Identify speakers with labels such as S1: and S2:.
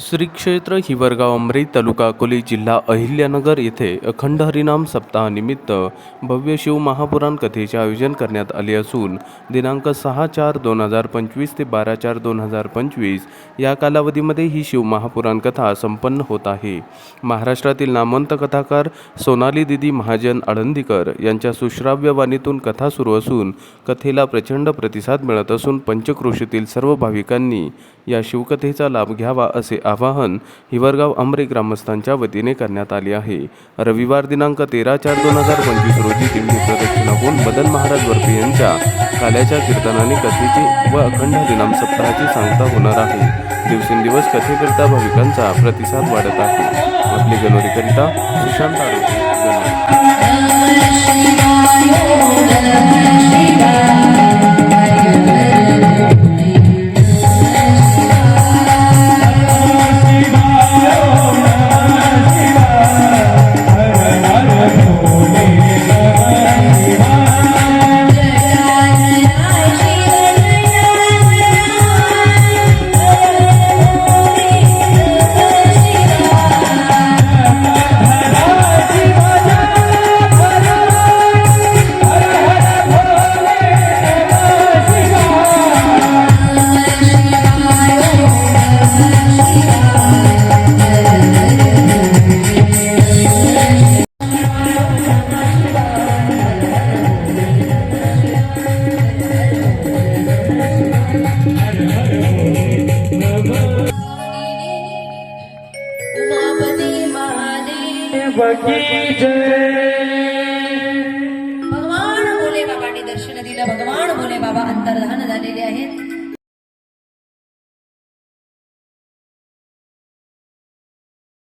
S1: श्री क्षेत्र हिवरगाव अमरी तालुका अकोली जिल्हा अहिल्यानगर येथे अखंड हरिनाम सप्ताहानिमित्त भव्य शिव महापुराण कथेचे आयोजन करण्यात आले असून दिनांक सहा चार दोन हजार पंचवीस ते बारा चार दोन हजार पंचवीस या कालावधीमध्ये ही शिव महापुराण कथा संपन्न होत आहे. महाराष्ट्रातील नामवंत कथाकार सोनाली दिदी महाजन आळंदीकर यांच्या सुश्राव्य वाणीतून कथा सुरू असून कथेला प्रचंड प्रतिसाद मिळत असून पंचक्रोशीतील सर्व भाविकांनी या शिवकथेचा लाभ घ्यावा असे आवाहन हिवरगाव अमरे ग्रामस्थांच्या वतीने करण्यात आले आहे. रविवार दिनांक तेरा चार दोन हजार पंचवीस रोजी दिंडी प्रदक्षिणा होऊन मदन महाराज वर्पे यांच्या काल्याच्या कीर्तनाने कथेची व अखंड दिनाम सप्ताहाची सांगता होणार आहे. दिवसेंदिवस कथेकरिता भाविकांचा प्रतिसाद वाढत आहे. आपली गणोरीकरिता सुशांत आरोग्य
S2: भगवान भोले बाबांनी दर्शन दिलं. भगवान भोले बाबा अंतर्धान झालेले आहेत.